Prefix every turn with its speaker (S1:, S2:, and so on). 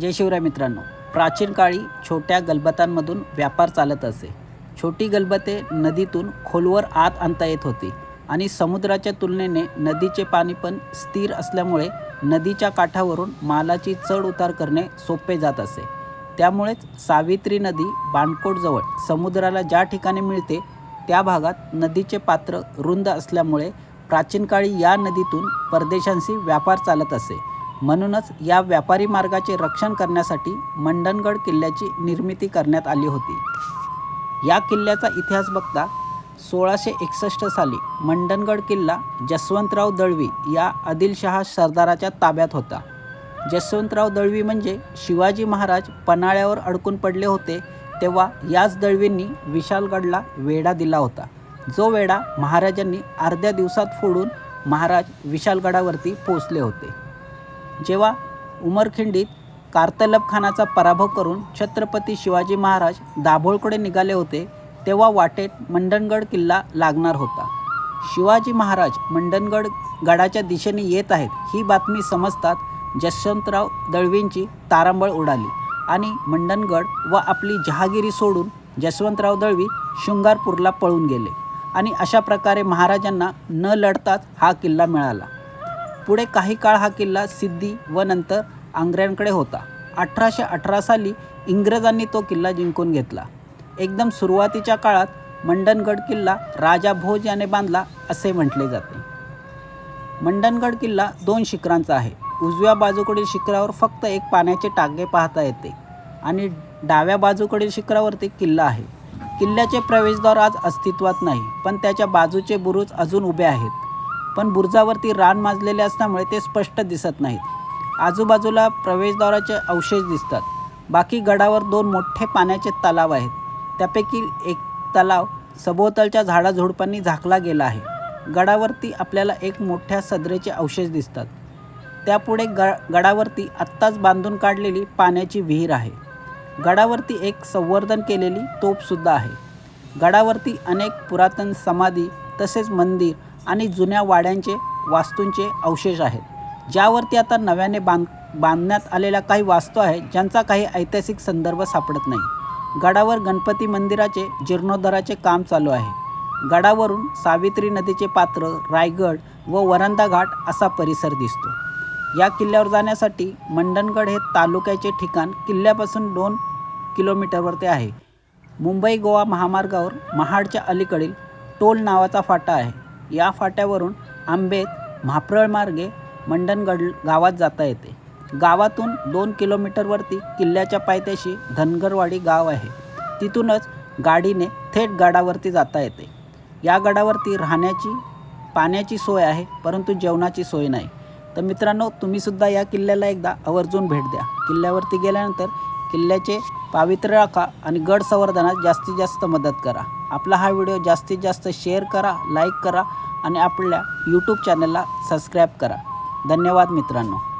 S1: जय शिवराय मित्रांनो. प्राचीन काळी छोट्या गलबतांमधून व्यापार चालत असे. छोटी गलबते नदीतून खोलवर आत आणता येत होती आणि समुद्राच्या तुलनेने नदीचे पाणी पण स्थिर असल्यामुळे नदीच्या काठावरून मालाची चढ उतार करणे सोपे जात असे. त्यामुळेच सावित्री नदी बाणकोटजवळ समुद्राला ज्या ठिकाणी मिळते त्या भागात नदीचे पात्र रुंद असल्यामुळे प्राचीन काळी या नदीतून परदेशांशी व्यापार चालत असे. म्हणूनच या व्यापारी मार्गाचे रक्षण करण्यासाठी मंडणगड किल्ल्याची निर्मिती करण्यात आली होती. या किल्ल्याचा इतिहास बघता सोळाशे एकसष्ट साली मंडणगड किल्ला जसवंतराव दळवी या आदिलशहा सरदाराच्या ताब्यात होता. जसवंतराव दळवी म्हणजे शिवाजी महाराज पन्हाळ्यावर अडकून पडले होते तेव्हा याच दळवींनी विशालगडला वेढा दिला होता. जो वेढा महाराजांनी अर्ध्या दिवसात फोडून महाराज विशालगडावरती पोचले होते. जेव्हा उमरखिंडीत कार्तलब खानाचा पराभव करून छत्रपती शिवाजी महाराज दाभोळकडे निघाले होते तेव्हा वाटेत मंडणगड किल्ला लागणार होता. शिवाजी महाराज मंडणगड गडाच्या दिशेने येत आहेत ही बातमी समजतात जसवंतराव दळवींची तारांबळ उडाली आणि मंडणगड व आपली जहागिरी सोडून जसवंतराव दळवी शृंगारपूरला पळून गेले. आणि अशा प्रकारे महाराजांना न लढताच हा किल्ला मिळाला. पुढे काही काळ हा किल्ला सिद्धी व नंतर आंग्र्यांकडे होता. अठराशे अठरा साली इंग्रजांनी तो किल्ला जिंकून घेतला. एकदम सुरुवातीच्या काळात मंडणगड किल्ला राजा भोज याने बांधला असे म्हटले जाते. मंडणगड किल्ला दोन शिखरांचा आहे. उजव्या बाजूकडील शिखरावर फक्त एक पाण्याचे टाके पाहता येते आणि डाव्या बाजूकडील शिखरावरती किल्ला आहे. किल्ल्याचे प्रवेशद्वार आज अस्तित्वात नाही पण त्याच्या बाजूचे बुरुज अजून उभे आहेत. पण बुरुजावरती रान माजलेले असल्यामुळे ते स्पष्ट दिसत नाहीत. आजूबाजूला प्रवेशद्वाराचे अवशेष दिसतात. बाकी गडावर दोन मोठे पाण्याचे तलाव आहेत. त्यापैकी एक तलाव सभोवतालच्या झाडाझुडपांनी झाकला गेला आहे. गडावरती आपल्याला एक मोठ्या सदरेचे अवशेष दिसतात. त्यापुढे ग गडावरती आत्ताच बांधून काढलेली पाण्याची विहीर आहे. गडावरती एक संवर्धन केलेली तोपसुद्धा आहे. गडावरती अनेक पुरातन समाधी तसेच मंदिर आणि जुन्या वाड्यांचे वास्तूंचे अवशेष आहेत. ज्यावरती आता नव्याने बांध बांधण्यात आलेल्या काही वास्तू आहेत ज्यांचा काही ऐतिहासिक संदर्भ सापडत नाही. गडावर गणपती मंदिराचे जीर्णोद्धाराचे काम चालू आहे. गडावरून सावित्री नदीचे पात्र रायगड व वरंदा घाट असा परिसर दिसतो. या किल्ल्यावर जाण्यासाठी मंडणगड हे तालुक्याचे ठिकाण किल्ल्यापासून दोन किलोमीटरवरती आहे. मुंबई गोवा महामार्गावर महाडच्या अलीकडील टोल नावाचा फाटा आहे. या फाट्यावरून आंबेत म्हाप्रळ मार्गे मंडणगड गावात जाता येते. गावातून दोन किलोमीटरवरती किल्ल्याच्या पायथ्याशी धनगरवाडी गाव आहे. तिथूनच गाडीने थेट गडावरती जाता येते. या गडावरती राहण्याची पाण्याची सोय आहे परंतु जेवणाची सोय नाही. तर मित्रांनो तुम्हीसुद्धा या किल्ल्याला एकदा आवर्जून भेट द्या. किल्ल्यावरती गेल्यानंतर किल्ल्याचे पावित्र्य राखा आणि गड संवर्धनात जास्तीत जास्त मदत करा. आपला हा व्हिडिओ जास्तीत जास्त शेअर करा लाईक करा आणि आपल्या यूट्यूब चॅनलला सबस्क्राईब करा. धन्यवाद मित्रांनो.